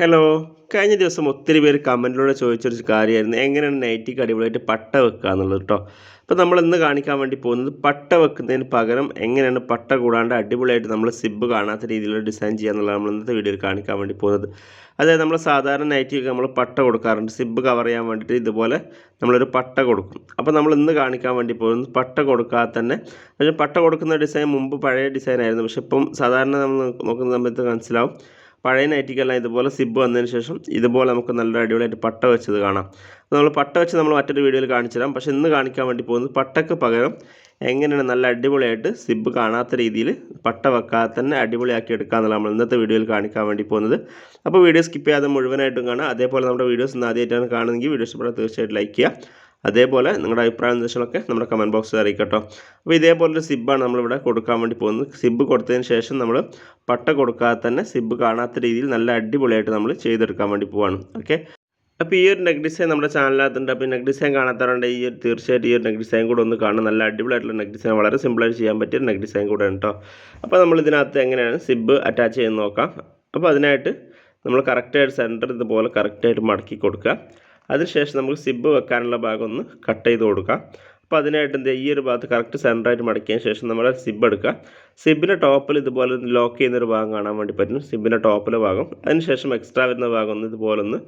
Hello കഴിഞ്ഞ ദിവസം ഒത്തിരി പേര് കമന്റിലൂടെ ചോദിച്ചൊരു കാര്യമായിരുന്നു. എങ്ങനെയാണ് നൈറ്റിക്ക് അടിപൊളിയായിട്ട് പട്ട വെക്കുക എന്നുള്ളത് കേട്ടോ അപ്പോൾ നമ്മൾ ഇന്ന് കാണിക്കാൻ വേണ്ടി പോകുന്നത് പട്ട വെക്കുന്നതിന് പകരം എങ്ങനെയാണ് പട്ട കൂടാണ്ട് അടിപൊളിയായിട്ട് നമ്മൾ സിബ് കാണാത്ത രീതിയിലുള്ള ഡിസൈൻ ചെയ്യുക എന്നുള്ളത് നമ്മൾ ഇന്നത്തെ വീഡിയോയിൽ കാണിക്കാൻ വേണ്ടി പോകുന്നത്. അതായത് നമ്മൾ സാധാരണ നൈറ്റിക്ക് നമ്മൾ പട്ട കൊടുക്കാറുണ്ട്. സിബ് കവർ ചെയ്യാൻ വേണ്ടിയിട്ട് ഇതുപോലെ നമ്മളൊരു പട്ട കൊടുക്കും. അപ്പോൾ നമ്മൾ ഇന്ന് കാണിക്കാൻ വേണ്ടി പോകുന്നത് പട്ട കൊടുക്കാതെ തന്നെ. പക്ഷേ പട്ട കൊടുക്കുന്ന ഡിസൈൻ മുമ്പ് പഴയ ഡിസൈൻ ആയിരുന്നു. പക്ഷേ ഇപ്പം സാധാരണ നമ്മൾ നോക്കുന്ന സമയത്ത് മനസ്സിലാവും. പഴയ നൈറ്റിക്കെല്ലാം ഇതുപോലെ സിബ് വന്നതിന് ശേഷം ഇതുപോലെ നമുക്ക് നല്ല അടിപൊളിയായിട്ട് പട്ട വെച്ചത് കാണാം. നമ്മൾ പട്ട വെച്ച് നമ്മൾ മറ്റൊരു വീഡിയോയിൽ കാണിച്ചു തരാം പക്ഷേ ഇന്ന് കാണിക്കാൻ വേണ്ടി പോകുന്നത് പട്ടയ്ക്ക് പകരം എങ്ങനെയാണ് നല്ല അടിപൊളിയായിട്ട് സിബ് കാണാത്ത രീതിയിൽ പട്ട വെക്കാതെ തന്നെ അടിപൊളിയാക്കി എടുക്കാമെന്നുള്ള നമ്മൾ ഇന്നത്തെ വീഡിയോയിൽ കാണിക്കാൻ വേണ്ടി പോകുന്നത്. അപ്പോൾ വീഡിയോ സ്കിപ്പ് ചെയ്യാതെ മുഴുവനായിട്ടും കാണാം അതേപോലെ നമ്മുടെ വീഡിയോസ് ഇന്ന് ആദ്യമായിട്ടാണ് കാണുന്നതെങ്കിൽ വീഡിയോസ് ഇവിടെ തീർച്ചയായിട്ടും ലൈക്ക് ചെയ്യുക. അതേപോലെ നിങ്ങളുടെ അഭിപ്രായ നിർദ്ദേശങ്ങളൊക്കെ നമ്മുടെ കമന്റ് ബോക്സിൽ അറിയിക്കട്ടോ അപ്പോൾ ഇതേപോലൊരു സിബ്ബാണ് നമ്മളിവിടെ കൊടുക്കാൻ വേണ്ടി പോകുന്നത്. സിബ്ബ് കൊടുത്തതിന് ശേഷം നമ്മൾ പട്ട കൊടുക്കാതെ തന്നെ സിബ്ബ് കാണാത്ത രീതിയിൽ നല്ല അടിപൊളിയായിട്ട് നമ്മൾ ചെയ്തെടുക്കാൻ വേണ്ടി പോവാണ്. ഓക്കെ അപ്പോൾ ഈ ഒരു നെക്ക് ഡിസൈൻ നമ്മുടെ ചാനലിനകത്തുണ്ട്. അപ്പോൾ നെക്ക് ഡിസൈൻ കാണാത്തവരുണ്ട് ഈ ഒരു തീർച്ചയായിട്ടും ഈ ഒരു നെക്ക് ഡിസൈൻ കൂടെ ഒന്ന് കാണും. നല്ല അടിപൊളിയായിട്ടുള്ള നെക്ക് ഡിസൈൻ വളരെ സിമ്പിളായിട്ട് ചെയ്യാൻ പറ്റിയ നെക്ക് ഡിസൈൻ കൂടെ കേട്ടോ. അപ്പോൾ നമ്മൾ ഇതിനകത്ത് എങ്ങനെയാണ് സിബ് അറ്റാച്ച് ചെയ്യുന്നത് നോക്കാം. അപ്പോൾ അതിനായിട്ട് നമ്മൾ കറക്റ്റായിട്ട് സെന്റർ ഇതുപോലെ കറക്റ്റായിട്ട് മടക്കി കൊടുക്കുക. അതിനുശേഷം നമുക്ക് സിബ് വെക്കാനുള്ള ഭാഗം ഒന്ന് കട്ട് ചെയ്ത് കൊടുക്കാം. അപ്പോൾ അതിനായിട്ട് എന്ത്? ഈ ഒരു ഭാഗത്ത് കറക്റ്റ് സെന്ററായിട്ട് മടക്കിയതിന് ശേഷം നമ്മൾ സിബ് എടുക്കുക. സിബിന്റെ ടോപ്പിൽ ഇതുപോലെ ലോക്ക് ചെയ്യുന്നൊരു ഭാഗം കാണാൻ വേണ്ടി പറ്റും. സിബിന്റെ ടോപ്പിലെ ഭാഗം. അതിനുശേഷം എക്സ്ട്രാ വരുന്ന ഭാഗം ഒന്ന് ഇതുപോലെ ഒന്ന്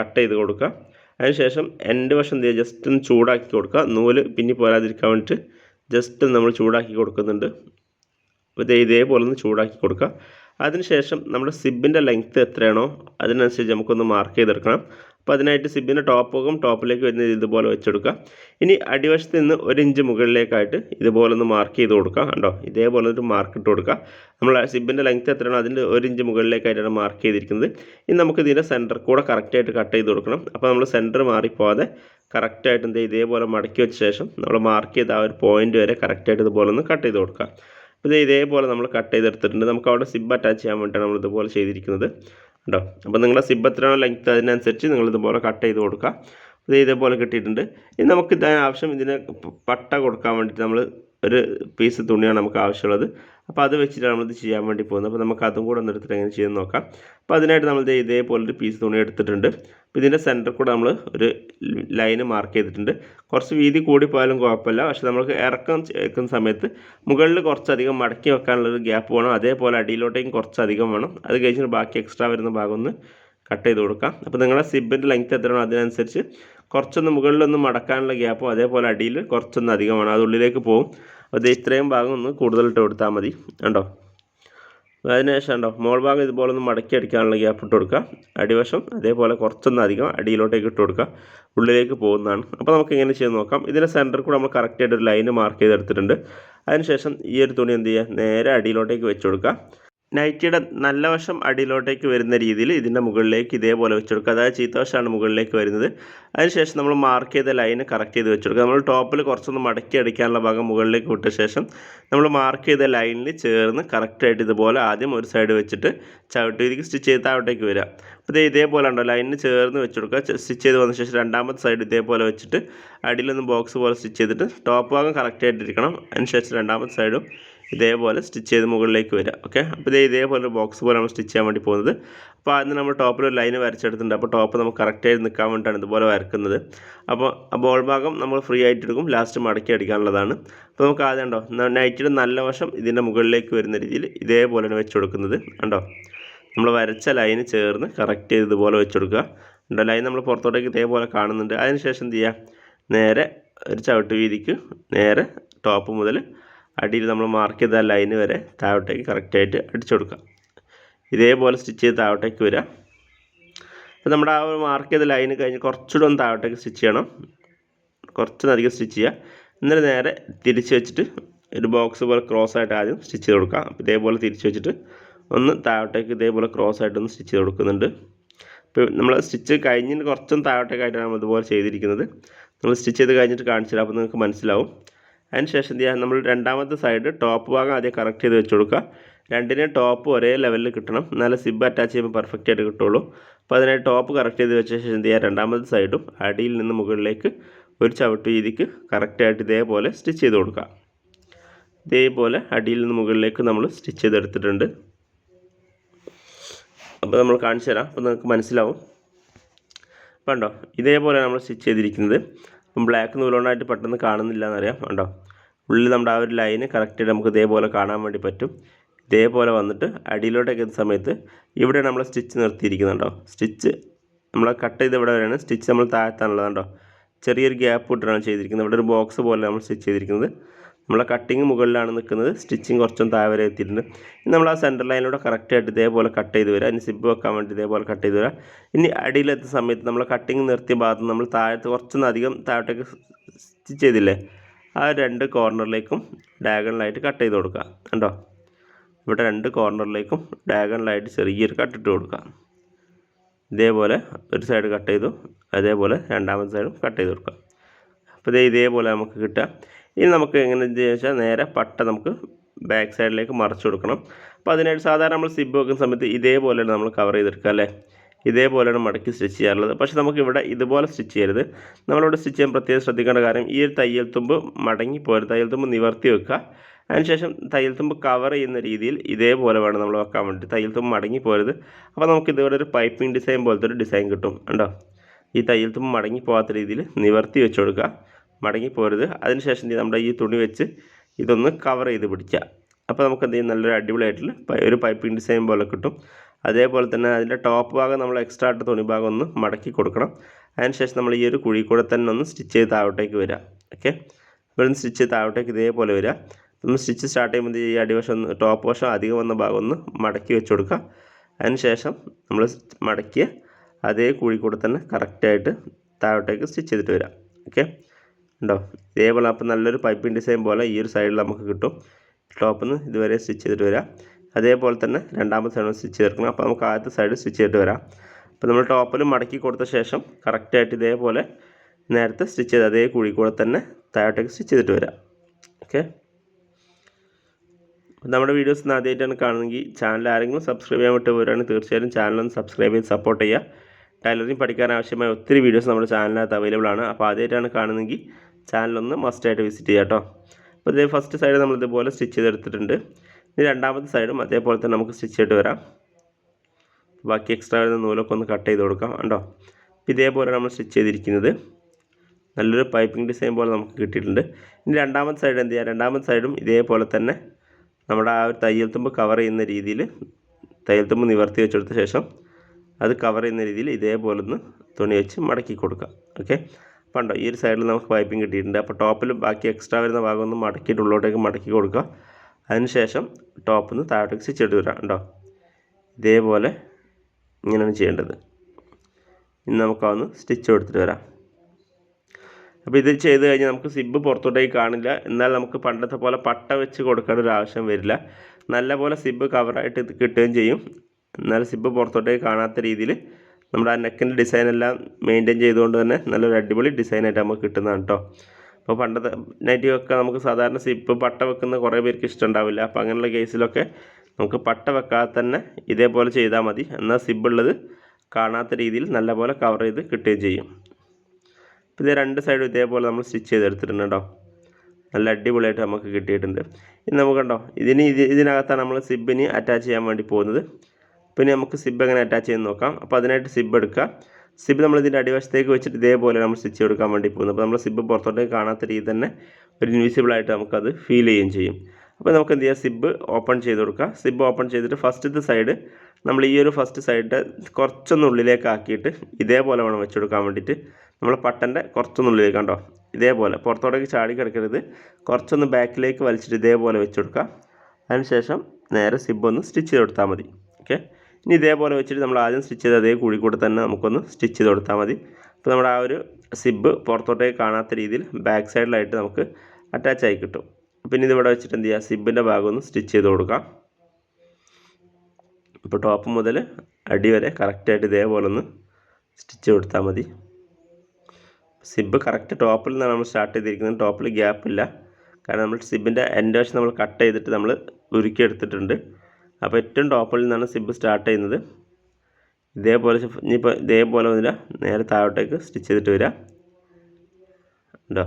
കട്ട് ചെയ്ത് കൊടുക്കുക. അതിനുശേഷം എന്റെ വശം എന്ത് ചെയ്യുക? ജസ്റ്റ് ഒന്ന് ചൂടാക്കി കൊടുക്കുക. നൂൽ പിന്നി പോരാതിരിക്കാൻ വേണ്ടിയിട്ട് ജസ്റ്റ് നമ്മൾ ചൂടാക്കി കൊടുക്കുന്നുണ്ട്. അപ്പോൾ ഇതേ ഇതേപോലെ ഒന്ന് ചൂടാക്കി കൊടുക്കുക. അതിനുശേഷം നമ്മുടെ സിബിന്റെ ലെങ്ത്ത് എത്രയാണോ അതിനനുസരിച്ച് നമുക്കൊന്ന് മാർക്ക് ചെയ്തെടുക്കണം. അപ്പോൾ അതിനായിട്ട് സിബിന്റെ ടോപ്പ് പോകും ടോപ്പിലേക്ക് വരുന്നത് ഇതുപോലെ വെച്ചെടുക്കുക ഇനി അടിവശത്ത് നിന്ന് ഒരു ഇഞ്ച് മുകളിലേക്കായിട്ട് ഇതുപോലെ ഒന്ന് മാർക്ക് ചെയ്ത് കൊടുക്കുക കണ്ടോ? ഇതേപോലെ ഒരു മാർക്ക് ഇട്ട് കൊടുക്കുക നമ്മൾ സിബിന്റെ ലെങ്ത്ത് എത്രയാണോ അതിന്റെ ഒരു ഇഞ്ച് മുകളിലേക്കായിട്ടാണ് മാർക്ക് ചെയ്തിരിക്കുന്നത്. ഇനി നമുക്ക് ഇതിന്റെ സെന്റർ കൂടെ കറക്റ്റായിട്ട് കട്ട് ചെയ്ത് കൊടുക്കണം. അപ്പോൾ നമ്മൾ സെന്റർ മാറിപ്പോവാതെ കറക്റ്റായിട്ട് എന്ത് ഇതേപോലെ മടക്കി വെച്ച ശേഷം നമ്മൾ മാർക്ക് ചെയ്ത ആ ഒരു പോയിന്റ് വരെ കറക്റ്റായിട്ട് ഇതുപോലെ ഒന്ന് കട്ട് ചെയ്ത് കൊടുക്കുക അപ്പോൾ ഇത് ഇതേപോലെ നമ്മൾ കട്ട് ചെയ്തെടുത്തിട്ടുണ്ട്. നമുക്ക് അവിടെ സിബ് അറ്റാച്ച് ചെയ്യാൻ വേണ്ടിയിട്ടാണ് നമ്മൾ ഇതുപോലെ ചെയ്തിരിക്കുന്നത്. കേട്ടോ അപ്പോൾ നിങ്ങളുടെ സിബ് എത്രയാണോ ലെങ്ത്ത് അതിനനുസരിച്ച് നിങ്ങൾ ഇതുപോലെ കട്ട് ചെയ്ത് കൊടുക്കുക. ഇത് ഇതേപോലെ കിട്ടിയിട്ടുണ്ട്. ഇനി നമുക്ക് ഇതിന് ആവശ്യം ഇതിന് പട്ട കൊടുക്കാൻ വേണ്ടിയിട്ട് നമ്മൾ ഒരു പീസ് തുണിയാണ് നമുക്ക് ആവശ്യമുള്ളത്. അപ്പോൾ അത് വെച്ചിട്ടാണ് നമ്മളിത് ചെയ്യാൻ വേണ്ടി പോകുന്നത്. അപ്പോൾ നമുക്ക് അതും കൂടെ ഒന്ന് എടുത്തിട്ട് എങ്ങനെ ചെയ്യാൻ നോക്കാം. അപ്പോൾ അതിനായിട്ട് നമ്മൾ ഇതേപോലൊരു പീസ് തുണി എടുത്തിട്ടുണ്ട്. അപ്പോൾ ഇതിന്റെ സെന്റർ കൂടെ നമ്മൾ ഒരു ലൈന് മാർക്ക് ചെയ്തിട്ടുണ്ട്. കുറച്ച് വീതി കൂടി പോയാലും കുഴപ്പമില്ല. പക്ഷേ നമുക്ക് ഇറക്കം വെക്കുന്ന സമയത്ത് മുകളിൽ കുറച്ചധികം മടക്കി വെക്കാനുള്ളൊരു ഗ്യാപ്പ് വേണം. അതേപോലെ അടിയിലോട്ടേക്കും കുറച്ചധികം വേണം. അത് കഴിഞ്ഞിട്ട് ബാക്കി എക്സ്ട്രാ വരുന്ന ഭാഗം ഒന്ന് കട്ട് ചെയ്ത് കൊടുക്കാം. അപ്പോൾ നിങ്ങളുടെ സിബിന്റെ ലെങ്ത് എത്രയാണോ അതിനനുസരിച്ച് കുറച്ചൊന്ന് മുകളിലൊന്ന് മടക്കാനുള്ള ഗ്യാപ്പും അതേപോലെ അടിയിൽ കുറച്ചൊന്ന് അധികമാണ്. അത് ഉള്ളിലേക്ക് പോകും. അത് ഇത്രയും ഭാഗം ഒന്ന് കൂടുതലിട്ട് കൊടുത്താൽ മതി. കണ്ടോ? അതിനുശേഷം ഉണ്ടോ മോൾ ഭാഗം ഇതുപോലെ ഒന്ന് മടക്കി അടിക്കാനുള്ള ഗ്യാപ്പ് ഇട്ട് കൊടുക്കുക. അടിവശം അതേപോലെ കുറച്ചൊന്ന് അധികം അടിയിലോട്ടേക്ക് ഇട്ട് കൊടുക്കുക. ഉള്ളിലേക്ക് പോകുന്നതാണ്. അപ്പോൾ നമുക്ക് എങ്ങനെ ചെയ്ത് നോക്കാം. ഇതിന്റെ സെന്ററിൽ കൂടെ നമ്മൾ കറക്റ്റായിട്ട് ഒരു ലൈന് മാർക്ക് ചെയ്തെടുത്തിട്ടുണ്ട്. അതിനുശേഷം ഈ ഒരു തുണി എന്ത് ചെയ്യുക? നേരെ അടിയിലോട്ടേക്ക് വെച്ച് കൊടുക്കുക. നൈറ്റിയുടെ നല്ല വശം അടിയിലോട്ടേക്ക് വരുന്ന രീതിയിൽ ഇതിന്റെ മുകളിലേക്ക് ഇതേപോലെ വെച്ചെടുക്കുക. അതായത് ചീത്ത വശമാണ് മുകളിലേക്ക് വരുന്നത്. അതിനുശേഷം നമ്മൾ മാർക്ക് ചെയ്ത ലൈന് കറക്റ്റ് ചെയ്ത് വെച്ചെടുക്കുക. നമ്മൾ ടോപ്പിൽ കുറച്ചൊന്ന് മടക്കി അടിക്കാനുള്ള ഭാഗം മുകളിലേക്ക് വിട്ട ശേഷം നമ്മൾ മാർക്ക് ചെയ്ത ലൈനിൽ ചേർന്ന് കറക്റ്റായിട്ട് ഇതുപോലെ ആദ്യം ഒരു സൈഡ് വെച്ചിട്ട് ചവിട്ടി സ്റ്റിച്ച് ചെയ്ത് താഴോട്ടേക്ക് വരിക. അപ്പോൾ ഇത് ഇതേപോലെ ഉണ്ടോ ലൈനിന് ചേർന്ന് വെച്ചെടുക്കുക. സ്റ്റിച്ച് ചെയ്ത് വന്ന ശേഷം രണ്ടാമത്തെ സൈഡ് ഇതേപോലെ വെച്ചിട്ട് അടിയിലൊന്ന് ബോക്സ് പോലെ സ്റ്റിച്ച് ചെയ്തിട്ട് ടോപ്പ് ഭാഗം കറക്റ്റായിട്ടിരിക്കണം അതിനുശേഷം രണ്ടാമത്തെ സൈഡും ഇതേപോലെ സ്റ്റിച്ച് ചെയ്ത് മുകളിലേക്ക് വരിക ഓക്കെ അപ്പോൾ ഇതേ ഇതേപോലെ ബോക്സ് പോലെ നമ്മൾ സ്റ്റിച്ച് ചെയ്യാൻ വേണ്ടി പോകുന്നത്. അപ്പോൾ ആദ്യം നമ്മൾ ടോപ്പിൽ ഒരു ലൈൻ വരച്ചെടുത്തിട്ടുണ്ട്. അപ്പോൾ ടോപ്പ് നമുക്ക് കറക്റ്റായിട്ട് നിൽക്കാൻ വേണ്ടിയിട്ടാണ് ഇതുപോലെ വരക്കുന്നത്. അപ്പോൾ ആ ബോൾ ഭാഗം നമ്മൾ ഫ്രീ ആയിട്ട് എടുക്കും. ലാസ്റ്റ് മടക്കി അടിക്കാനുള്ളതാണ്. അപ്പോൾ നമുക്ക് ആദ്യം ഉണ്ടോ നൈറ്റിയുടെ നല്ല വശം ഇതിന്റെ മുകളിലേക്ക് വരുന്ന രീതിയിൽ ഇതേപോലെ വെച്ച് കൊടുക്കുന്നത്. ഉണ്ടോ നമ്മൾ വരച്ച ലൈന് ചേർന്ന് കറക്റ്റ് ചെയ്ത് ഇതുപോലെ വെച്ച് കൊടുക്കുക. ഉണ്ടോ ലൈൻ നമ്മൾ പുറത്തോട്ടേക്ക് ഇതേപോലെ കാണുന്നുണ്ട്. അതിനുശേഷം എന്ത് ചെയ്യുക? നേരെ ഒരു ചവിട്ട് വീതിക്ക് നേരെ ടോപ്പ് മുതൽ അടിയിൽ നമ്മൾ മാർക്ക് ചെയ്ത ലൈന് വരെ താഴോട്ടേക്ക് കറക്റ്റായിട്ട് അടിച്ചു കൊടുക്കുക. ഇതേപോലെ സ്റ്റിച്ച് ചെയ്ത് താഴോട്ടേക്ക് വരിക. അപ്പോൾ നമ്മുടെ ആ ഒരു മാർക്ക് ചെയ്ത ലൈന് കഴിഞ്ഞ് കുറച്ചുകൂടെ ഒന്ന് താഴോട്ടേക്ക് സ്റ്റിച്ച് ചെയ്യണം. കുറച്ചധികം സ്റ്റിച്ച് ചെയ്യുക. എന്നിട്ട് നേരെ തിരിച്ച് വെച്ചിട്ട് ഒരു ബോക്സ് പോലെ ക്രോസ് ആയിട്ട് ആദ്യം സ്റ്റിച്ച് ചെയ്ത് കൊടുക്കുക. അപ്പോൾ ഇതേപോലെ തിരിച്ച് വെച്ചിട്ട് ഒന്ന് താഴോട്ടേക്ക് ഇതേപോലെ ക്രോസ് ആയിട്ടൊന്ന് സ്റ്റിച്ച് ചെയ്ത് കൊടുക്കുന്നുണ്ട്. ഇപ്പോൾ നമ്മൾ സ്റ്റിച്ച് കഴിഞ്ഞിട്ട് കുറച്ചും താഴോട്ടേക്കായിട്ടാണ് നമ്മൾ ഇതുപോലെ ചെയ്തിരിക്കുന്നത്. നമ്മൾ സ്റ്റിച്ച് ചെയ്ത് കഴിഞ്ഞിട്ട് കാണിച്ചു തരാം അപ്പോൾ നിങ്ങൾക്ക് മനസ്സിലാവും. അതിന് ശേഷം എന്ത് ചെയ്യുക? നമ്മൾ രണ്ടാമത്തെ സൈഡ് ടോപ്പ് ഭാഗം ആദ്യം കറക്റ്റ് ചെയ്ത് വെച്ച് കൊടുക്കുക. രണ്ടിനെയും ടോപ്പ് ഒരേ ലെവലിൽ കിട്ടണം. എന്നാലേ സിബ് അറ്റാച്ച് ചെയ്യുമ്പോൾ പെർഫെക്റ്റ് ആയിട്ട് കിട്ടുള്ളൂ അപ്പോൾ അതിനായി ടോപ്പ് കറക്റ്റ് ചെയ്ത് വെച്ച ശേഷം എന്ത് ചെയ്യുക? രണ്ടാമത്തെ സൈഡും അടിയിൽ നിന്ന് മുകളിലേക്ക് ഒരു ചവിട്ട് രീതിക്ക് കറക്റ്റായിട്ട് ഇതേപോലെ സ്റ്റിച്ച് ചെയ്ത് കൊടുക്കുക. ഇതേപോലെ അടിയിൽ നിന്ന് മുകളിലേക്ക് നമ്മൾ സ്റ്റിച്ച് ചെയ്തെടുത്തിട്ടുണ്ട്. അപ്പോൾ നമ്മൾ കാണിച്ചു തരാം. അപ്പോൾ നിങ്ങൾക്ക് മനസ്സിലാവും. കണ്ടോ? ഇതേപോലെ നമ്മൾ സ്റ്റിച്ച് ചെയ്തിരിക്കുന്നത്. ബ്ലാക്ക് നൂലുകൊണ്ടായിട്ട് പെട്ടെന്ന് കാണുന്നില്ല എന്നറിയാം. കണ്ടോ? ഉള്ളിൽ നമ്മുടെ ആ ഒരു ലൈന് കറക്റ്റായിട്ട് നമുക്ക് ഇതേപോലെ കാണാൻ വേണ്ടി പറ്റും. ഇതേപോലെ വന്നിട്ട് അടിയിലോട്ടേക്ക് എത്തുന്ന സമയത്ത് ഇവിടെ നമ്മൾ സ്റ്റിച്ച് നിർത്തിയിരിക്കുന്നുണ്ടോ? സ്റ്റിച്ച് നമ്മൾ കട്ട് ചെയ്ത് ഇവിടെ വരെയാണ് സ്റ്റിച്ച് നമ്മൾ താഴത്താണുള്ളത് കണ്ടോ? ചെറിയൊരു ഗ്യാപ്പ് ഇട്ടിട്ടാണ് ചെയ്തിരിക്കുന്നത്. ഇവിടെ ഒരു ബോക്സ് പോലെ നമ്മൾ സ്റ്റിച്ച് ചെയ്തിരിക്കുന്നത്. നമ്മളെ കട്ടിങ് മുകളിലാണ് നിൽക്കുന്നത്. സ്റ്റിച്ചിങ് കുറച്ചും താഴെ വരെ എത്തിയിട്ടുണ്ട്. ഇനി നമ്മൾ ആ സെന്റർ ലൈനിലൂടെ കറക്റ്റായിട്ട് ഇതേപോലെ കട്ട് ചെയ്ത് വരിക ഇനി സിബ് വെക്കാൻ വേണ്ടി ഇതേപോലെ കട്ട് ചെയ്ത് വരിക ഇനി അടിയിലെത്തുന്ന സമയത്ത് നമ്മൾ കട്ടിങ് നിർത്തിയ ഭാഗത്ത് നമ്മൾ താഴത്ത് കുറച്ചൊന്നധികം താഴോട്ടേക്ക് സ്റ്റിച്ച് ചെയ്തില്ലേ? ആ രണ്ട് കോർണറിലേക്കും ഡയഗണലായിട്ട് കട്ട് ചെയ്ത് കൊടുക്കുക. കണ്ടോ? ഇവിടെ രണ്ട് കോർണറിലേക്കും ഡയഗണലായിട്ട് ചെറിയൊരു കട്ടിട്ട് കൊടുക്കുക. ഇതേപോലെ ഒരു സൈഡ് കട്ട് ചെയ്തു അതേപോലെ രണ്ടാമത്തെ സൈഡും കട്ട് ചെയ്ത് കൊടുക്കുക. അപ്പോൾ ഇതേ ഇതേപോലെ നമുക്ക് കിട്ടുക. ഇനി നമുക്ക് എങ്ങനെ ചോദിച്ചാൽ നേരെ പട്ട നമുക്ക് ബാക്ക് സൈഡിലേക്ക് മറച്ചു കൊടുക്കണം. അപ്പോൾ അതിനായിട്ട് സാധാരണ നമ്മൾ സിബ് വെക്കുന്ന സമയത്ത് ഇതേപോലെ നമ്മൾ കവർ ചെയ്തെടുക്കുക അല്ലേ? ഇതേപോലെയാണ് മടക്കി സ്റ്റിച്ച് ചെയ്യാറുള്ളത്. പക്ഷേ നമുക്ക് ഇവിടെ ഇതുപോലെ സ്റ്റിച്ച് ചെയ്യരുത്. നമ്മളിവിടെ സ്റ്റിച്ച് ചെയ്യാൻ പ്രത്യേകം ശ്രദ്ധിക്കേണ്ട കാര്യം ഈ ഒരു തയ്യൽ തുമ്പ് മടങ്ങി പോരുത്. തയ്യൽ തുമ്പ് നിവർത്തി വെക്കുക. അതിനുശേഷം തയ്യൽ തുമ്പ് കവർ ചെയ്യുന്ന രീതിയിൽ ഇതേപോലെ വേണം നമ്മൾ വെക്കാൻ വേണ്ടി തയ്യൽ തുമ്പ് മടങ്ങി പോരുത്. അപ്പോൾ നമുക്ക് ഇതുപോലെ ഒരു പൈപ്പിംഗ് ഡിസൈൻ പോലത്തെ ഒരു ഡിസൈൻ കിട്ടും. കണ്ടോ? ഈ തയ്യൽ തുമ്പ് മടങ്ങി പോകാത്ത രീതിയിൽ നിവർത്തി വെച്ച് കൊടുക്കുക. മടങ്ങി പോരുത്. അതിനുശേഷം നമ്മുടെ ഈ തുണി വെച്ച് ഇതൊന്ന് കവർ ചെയ്ത് പിടിക്കുക. അപ്പോൾ നമുക്ക് എന്ത് ചെയ്യും? നല്ലൊരു അടിപൊളിയായിട്ടുള്ള ഒരു പൈപ്പിംഗ് ഡിസൈൻ പോലെ കിട്ടും. അതേപോലെ തന്നെ അതിന്റെ ടോപ്പ് ഭാഗം നമ്മൾ എക്സ്ട്രാ ആയിട്ട് തുണി ഭാഗം ഒന്ന് മടക്കി കൊടുക്കണം. അതിനുശേഷം നമ്മൾ ഈ ഒരു കുഴി കൂടെ തന്നെ ഒന്ന് സ്റ്റിച്ച് ചെയ്ത് താഴോട്ടേക്ക് വരിക ഓക്കെ ഇവിടെ നിന്ന് സ്റ്റിച്ച് താഴോട്ടേക്ക് ഇതേപോലെ വരിക നമ്മൾ സ്റ്റിച്ച് സ്റ്റാർട്ട് ചെയ്യുമ്പോൾ ഈ അടിവശം ഒന്ന് ടോപ്പ് വശം അധികം വന്ന ഭാഗം ഒന്ന് മടക്കി വെച്ച് കൊടുക്കുക. അതിനുശേഷം നമ്മൾ മടക്കിയ അതേ കുഴി കൂടെ തന്നെ കറക്റ്റായിട്ട് താഴോട്ടേക്ക് സ്റ്റിച്ച് ചെയ്തിട്ട് വരാം. ഓക്കെ ഉണ്ടോ ഇതേപോലെ അപ്പോൾ നല്ലൊരു പൈപ്പിംഗ് ഡിസൈൻ പോലെ ഈ ഒരു സൈഡിൽ നമുക്ക് കിട്ടും. ടോപ്പിൽ നിന്ന് ഇതുവരെ സ്റ്റിച്ച് ചെയ്തിട്ട് വരാം. അതേപോലെ തന്നെ രണ്ടാമത്തെ സൈഡ് സ്റ്റിച്ച് ചേർക്കണം. അപ്പോൾ നമുക്ക് ആദ്യത്തെ സൈഡ് സ്റ്റിച്ച് ചെയ്തിട്ട് വരാം. അപ്പോൾ നമ്മൾ ടോപ്പിൽ മടക്കി കൊടുത്ത ശേഷം കറക്റ്റായിട്ട് ഇതേപോലെ നേരത്തെ സ്റ്റിച്ച് ചെയ്ത് അതേ കുഴി കൂടെ തന്നെ താഴോട്ടേക്ക് സ്റ്റിച്ച് ചെയ്തിട്ട് വരാം. ഓക്കെ? നമ്മുടെ വീഡിയോസ് ഇന്ന് ആദ്യമായിട്ടാണ് കാണുന്നെങ്കിൽ ചാനൽ ആരെങ്കിലും സബ്സ്ക്രൈബ് ചെയ്യാൻ വിട്ട് പോരുകയാണെങ്കിൽ തീർച്ചയായും ചാനലൊന്ന് സബ്സ്ക്രൈബ് ചെയ്ത് സപ്പോർട്ട് ചെയ്യുക. ടൈലറിംഗ് പഠിക്കാൻ ആവശ്യമായ ഒത്തിരി വീഡിയോസ് നമ്മുടെ ചാനലിനകത്ത് അവൈലബിൾ ആണ്. അപ്പോൾ ആദ്യമായിട്ടാണ് കാണുന്നെങ്കിൽ ചാനലൊന്ന് മസ്റ്റായിട്ട് വിസിറ്റ് ചെയ്യുക കേട്ടോ. അപ്പോൾ ഇതേ ഫസ്റ്റ് സൈഡ് നമ്മൾ ഇതുപോലെ സ്റ്റിച്ച് ചെയ്തെടുത്തിട്ടുണ്ട്. ഇനി രണ്ടാമത്തെ സൈഡും അതേപോലെ തന്നെ നമുക്ക് സ്റ്റിച്ച് ചെയ്തിട്ട് വരാം. ബാക്കി എക്സ്ട്രാ വരുന്ന നൂലൊക്കെ ഒന്ന് കട്ട് ചെയ്ത് കൊടുക്കാം അപ്പോൾ ഇതേപോലെ നമ്മൾ സ്റ്റിച്ച് ചെയ്തിരിക്കുന്നത്. നല്ലൊരു പൈപ്പിംഗ് ഡിസൈൻ പോലെ നമുക്ക് കിട്ടിയിട്ടുണ്ട്. ഇനി രണ്ടാമത്തെ സൈഡ് എന്ത് ചെയ്യുക രണ്ടാമത്തെ സൈഡും ഇതേപോലെ തന്നെ നമ്മുടെ ആ ഒരു തയ്യൽ തുമ്പ് കവർ ചെയ്യുന്ന രീതിയിൽ തയ്യൽ തുമ്പ് നിവർത്തി വെച്ചെടുത്ത ശേഷം അത് കവർ ചെയ്യുന്ന രീതിയിൽ ഇതേപോലെ ഒന്ന് തുണി വെച്ച് മടക്കി കൊടുക്കുക ഓക്കെ അപ്പോൾ ഉണ്ടോ ഈ ഒരു സൈഡിൽ നമുക്ക് പൈപ്പിംഗ് കിട്ടിയിട്ടുണ്ട്. അപ്പോൾ ടോപ്പിലും ബാക്കി എക്സ്ട്രാ വരുന്ന ഭാഗം ഒന്ന് മടക്കിയിട്ട് ഉള്ളോട്ടേക്ക് മടക്കി കൊടുക്കുക അതിനുശേഷം ടോപ്പിൽ നിന്ന് താഴോട്ടേക്ക് സ്റ്റിച്ച് എടുത്ത് വരാം കേട്ടോ. ഇതേപോലെ ഇങ്ങനെയാണ് ചെയ്യേണ്ടത്. ഇനി നമുക്കതൊന്ന് സ്റ്റിച്ച് കൊടുത്തിട്ട് വരാം. അപ്പോൾ ഇത് ചെയ്ത് കഴിഞ്ഞാൽ നമുക്ക് സിബ് പുറത്തോട്ടേക്ക് കാണില്ല. എന്നാൽ നമുക്ക് പണ്ടത്തെ പോലെ പട്ട വെച്ച് കൊടുക്കേണ്ട ഒരു ആവശ്യം വരില്ല. നല്ല പോലെ സിബ് കവറായിട്ട് കിട്ടുകയും ചെയ്യും. എന്നാൽ സിബ് പുറത്തോട്ടേക്ക് കാണാത്ത രീതിയിൽ നമ്മുടെ ആ നെക്കിന്റെ ഡിസൈൻ എല്ലാം മെയിന്റെയിൻ ചെയ്തുകൊണ്ട് തന്നെ നല്ലൊരു അടിപൊളി ഡിസൈനായിട്ട് നമുക്ക് കിട്ടുന്നതാണ് കേട്ടോ. അപ്പോൾ പണ്ടത്തെ നൈറ്റിയൊക്കെ നമുക്ക് സാധാരണ സിപ്പ് പട്ട വെക്കുന്ന കുറേ പേർക്ക് ഇഷ്ടമുണ്ടാവില്ല അപ്പോൾ അങ്ങനെയുള്ള കേസിലൊക്കെ നമുക്ക് പട്ട വെക്കാതെ തന്നെ ഇതേപോലെ ചെയ്താൽ മതി. എന്നാൽ സിബ് ഉള്ളത് കാണാത്ത രീതിയിൽ നല്ലപോലെ കവർ ചെയ്ത് കിട്ടുകയും ചെയ്യും. ഇത് രണ്ട് സൈഡും ഇതേപോലെ നമ്മൾ സ്റ്റിച്ച് ചെയ്തെടുത്തിട്ടുണ്ട് കേട്ടോ. നല്ല അടിപൊളിയായിട്ട് നമുക്ക് കിട്ടിയിട്ടുണ്ട്. ഇനി നമുക്ക് കണ്ടോ ഇതിന് ഇത് ഇതിനകത്താണ് നമ്മൾ സിബിന് അറ്റാച്ച് ചെയ്യാൻ വേണ്ടി പോകുന്നത്. പിന്നെ നമുക്ക് സിബ് എങ്ങനെ അറ്റാച്ച് ചെയ്ത് നോക്കാം. അപ്പോൾ അതിനായിട്ട് സിബ് എടുക്കുക. സിബ് നമ്മൾ ഇതിന്റെ അടിവശത്തേക്ക് വെച്ചിട്ട് ഇതേപോലെ നമ്മൾ സ്റ്റിച്ച് കൊടുക്കാൻ വേണ്ടി പോകുന്നു. അപ്പോൾ നമ്മൾ സിബ് പുറത്തോട്ടേക്ക് കാണാത്ത രീതിയിൽ തന്നെ ഒരു ഇൻവിസിബിൾ ആയിട്ട് നമുക്കത് ഫീൽ ചെയ്യുകയും ചെയ്യും. അപ്പോൾ നമുക്ക് എന്ത് ചെയ്യാം? സിബ് ഓപ്പൺ ചെയ്ത് കൊടുക്കുക സിബ് ഓപ്പൺ ചെയ്തിട്ട് ഫസ്റ്റത്തെ സൈഡ് നമ്മൾ ഈ ഒരു ഫസ്റ്റ് സൈഡ് കുറച്ചൊന്ന് ഉള്ളിലേക്ക് ആക്കിയിട്ട് ഇതേപോലെ വേണം വെച്ച് കൊടുക്കാൻ വേണ്ടിയിട്ട് നമ്മൾ പട്ടന്റെ കുറച്ചൊന്ന് ഉള്ളിലേക്ക് കണ്ടോ? ഇതേപോലെ പുറത്തോട്ടേക്ക് ചാടി കിടക്കരുത്. കുറച്ചൊന്ന് ബാക്കിലേക്ക് വലിച്ചിട്ട് ഇതേപോലെ വെച്ച് കൊടുക്കുക അതിനുശേഷം നേരെ സിബ് ഒന്ന് സ്റ്റിച്ച് ചെയ്ത് കൊടുത്താൽ മതി. ഓക്കെ ഇനി ഇതേപോലെ വെച്ചിട്ട് നമ്മൾ ആദ്യം സ്റ്റിച്ച് ചെയ്ത അതേ കൂടി കൂടെ തന്നെ നമുക്കൊന്ന് സ്റ്റിച്ച് ചെയ്ത് കൊടുത്താൽ മതി. അപ്പോൾ നമ്മുടെ ആ ഒരു സിബ് പുറത്തോട്ടേക്ക് കാണാത്ത രീതിയിൽ ബാക്ക് സൈഡിലായിട്ട് നമുക്ക് അറ്റാച്ച് ആയി കിട്ടും. പിന്നെ ഇതിവിടെ വെച്ചിട്ട് എന്ത് ചെയ്യുക? സിബിന്റെ ഭാഗം ഒന്ന് സ്റ്റിച്ച് ചെയ്ത് കൊടുക്കാം. ഇപ്പോൾ ടോപ്പ് മുതൽ അടി വരെ കറക്റ്റായിട്ട് ഇതേപോലെ ഒന്ന് സ്റ്റിച്ച് കൊടുത്താൽ മതി. സിബ് കറക്റ്റ് ടോപ്പിൽ നിന്നാണ് നമ്മൾ സ്റ്റാർട്ട് ചെയ്തിരിക്കുന്നത്. ടോപ്പിൽ ഗ്യാപ്പില്ല കാരണം നമ്മൾ സിബിന്റെ എൻഡ് വശം നമ്മൾ കട്ട് ചെയ്തിട്ട് നമ്മൾ ഉരുക്കി എടുത്തിട്ടുണ്ട്. അപ്പോൾ ഏറ്റവും ടോപ്പിൽ നിന്നാണ് സിബ് സ്റ്റാർട്ട് ചെയ്യുന്നത്. ഇതേപോലെ ഇനിയിപ്പോൾ ഇതേപോലെ വന്നില്ല നേരെ താഴോട്ടേക്ക് സ്റ്റിച്ച് ചെയ്തിട്ട് വരിക ഉണ്ടോ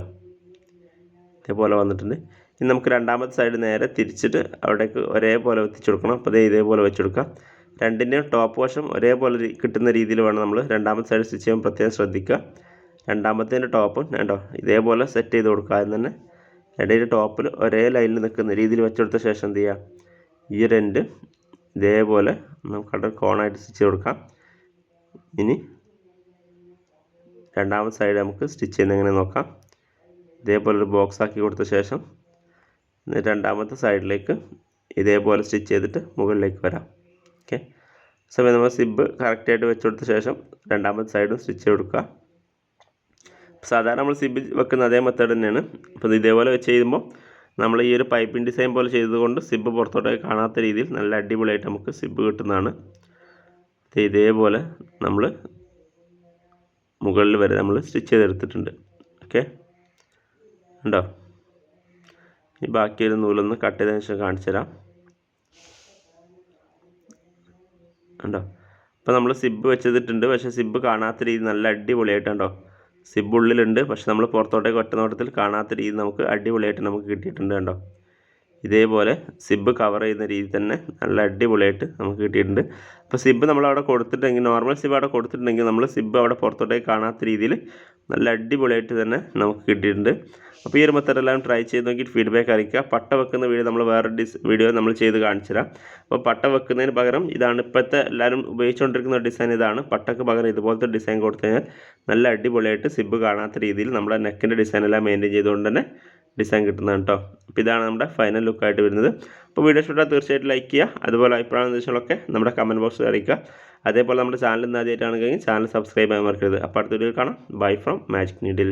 ഇതേപോലെ വന്നിട്ടുണ്ട്. ഇനി നമുക്ക് രണ്ടാമത്തെ സൈഡ് നേരെ തിരിച്ചിട്ട് അവിടേക്ക് ഒരേപോലെ എത്തിച്ചു കൊടുക്കണം. അപ്പോൾ അതേ ഇതേപോലെ വെച്ച് കൊടുക്കാം. രണ്ടിന്റെയും ടോപ്പ് വശം ഒരേപോലെ കിട്ടുന്ന രീതിയിൽ വേണം നമ്മൾ രണ്ടാമത്തെ സൈഡ് സ്റ്റിച്ച് ചെയ്യാൻ പ്രത്യേകം ശ്രദ്ധിക്കുക. രണ്ടാമത്തേന്റെ ടോപ്പും വേണ്ടോ ഇതേപോലെ സെറ്റ് ചെയ്ത് കൊടുക്കുക ആദ്യം തന്നെ. ഇടയിൽ ടോപ്പിൽ ഒരേ ലൈനിൽ നിൽക്കുന്ന രീതിയിൽ വെച്ചെടുത്ത ശേഷം എന്ത് ചെയ്യുക? ഈ എൻഡ് ഇതേപോലെ നമുക്ക് കോണായിട്ട് സ്റ്റിച്ച് കൊടുക്കാം. ഇനി രണ്ടാമത്തെ സൈഡ് നമുക്ക് സ്റ്റിച്ച് ചെയ്യുന്ന എങ്ങനെ നോക്കാം. ഇതേപോലെ ഒരു ബോക്സ് ആക്കി കൊടുത്ത ശേഷം രണ്ടാമത്തെ സൈഡിലേക്ക് ഇതേപോലെ സ്റ്റിച്ച് ചെയ്തിട്ട് മുകളിലേക്ക് വരാം. ഓക്കെ സമയം നമ്മൾ സിബ് കറക്റ്റായിട്ട് വെച്ച് കൊടുത്ത ശേഷം രണ്ടാമത്തെ സൈഡും സ്റ്റിച്ച് കൊടുക്കുക. സാധാരണ നമ്മൾ സിബ് വെക്കുന്ന അതേ മെത്തേഡ് തന്നെയാണ്. അപ്പോൾ ഇതേപോലെ വെച്ച് ചെയ്യുമ്പോൾ നമ്മൾ ഈ ഒരു പൈപ്പിംഗ് ഡിസൈൻ പോലെ ചെയ്തുകൊണ്ട് സിബ് പുറത്തോട്ടേക്ക് കാണാത്ത രീതിയിൽ നല്ല അടിപൊളിയായിട്ട് നമുക്ക് സിബ് കിട്ടുന്നതാണ്. ഇതേപോലെ നമ്മൾ മുകളിൽ വരെ നമ്മൾ സ്റ്റിച്ച് ചെയ്തെടുത്തിട്ടുണ്ട്. ഓക്കെ? ഉണ്ടോ ഈ ബാക്കി ഒരു നൂലൊന്ന് കട്ട് ചെയ്തതിന് ശേഷം കാണിച്ചു തരാം. ഉണ്ടോ അപ്പോൾ നമ്മൾ സിബ് വെച്ചിട്ടുണ്ട്. പക്ഷേ സിബ് കാണാത്ത രീതി നല്ല അടിപൊളിയായിട്ടുണ്ടോ സിബ് ഉള്ളിലുണ്ട്. പക്ഷെ നമ്മൾ പുറത്തോട്ടേക്ക് ഒറ്റ നോട്ടത്തിൽ കാണാത്ത രീതി നമുക്ക് അടിപൊളിയായിട്ട് നമുക്ക് കിട്ടിയിട്ടുണ്ട് കണ്ടോ? ഇതേപോലെ സിബ് കവർ ചെയ്യുന്ന രീതി തന്നെ നല്ല അടിപൊളിയായിട്ട് നമുക്ക് കിട്ടിയിട്ടുണ്ട്. അപ്പോൾ സിബ് നമ്മൾ അവിടെ കൊടുത്തിട്ടുണ്ടെങ്കിൽ നോർമൽ സിബ് അവിടെ കൊടുത്തിട്ടുണ്ടെങ്കിൽ നമ്മൾ സിബ് അവിടെ പുറത്തോട്ടേക്ക് കാണാത്ത രീതിയിൽ നല്ല അടിപൊളിയായിട്ട് തന്നെ നമുക്ക് കിട്ടിയിട്ടുണ്ട്. അപ്പോൾ ഈ ഒരു മെത്തേഡ് എല്ലാം ട്രൈ ചെയ്ത് നോക്കിയിട്ട് ഫീഡ്ബാക്ക് അറിയിക്കുക. പട്ട വെക്കുന്ന വീഡിയോ നമ്മൾ വേറെ ഡിസ് വീഡിയോ നമ്മൾ ചെയ്ത് കാണിച്ചു തരാം. അപ്പോൾ പട്ട വെക്കുന്നതിന് പകരം ഇതാണ് ഇപ്പോഴത്തെ എല്ലാവരും ഉപയോഗിച്ചുകൊണ്ടിരിക്കുന്ന ഡിസൈൻ ഇതാണ്. പട്ടക്ക് പകരം ഇതുപോലത്തെ ഡിസൈൻ കൊടുത്തു കഴിഞ്ഞാൽ നല്ല അടിപൊളിയായിട്ട് സിബ് കാണാത്ത രീതിയിൽ നമ്മുടെ നെക്കിന്റെ ഡിസൈൻ എല്ലാം മെയിന്റെയിൻ ചെയ്തുകൊണ്ട് തന്നെ ഡിസൈൻ കിട്ടുന്നതാണ് കേട്ടോ. അപ്പോൾ ഇതാണ് നമ്മുടെ ഫൈനൽ ലുക്കായിട്ട് വരുന്നത്. അപ്പോൾ വീഡിയോ ഇഷ്ടപ്പെട്ടാൽ തീർച്ചയായിട്ടും ലൈക്ക് ചെയ്യുക. അതുപോലെ അഭിപ്രായ നിർദ്ദേശങ്ങളൊക്കെ നമ്മുടെ കമന്റ് ബോക്സിൽ അറിയിക്കുക. അതേപോലെ നമ്മുടെ ചാനൽ ഇന്ന് ആദ്യമായിട്ടാണെങ്കിൽ ചാനൽ സബ്സ്ക്രൈബ് ചെയ്യാൻ മറക്കരുത്. അപ്പോൾ അടുത്ത വീഡിയോ കാണാം. Bye from magic needle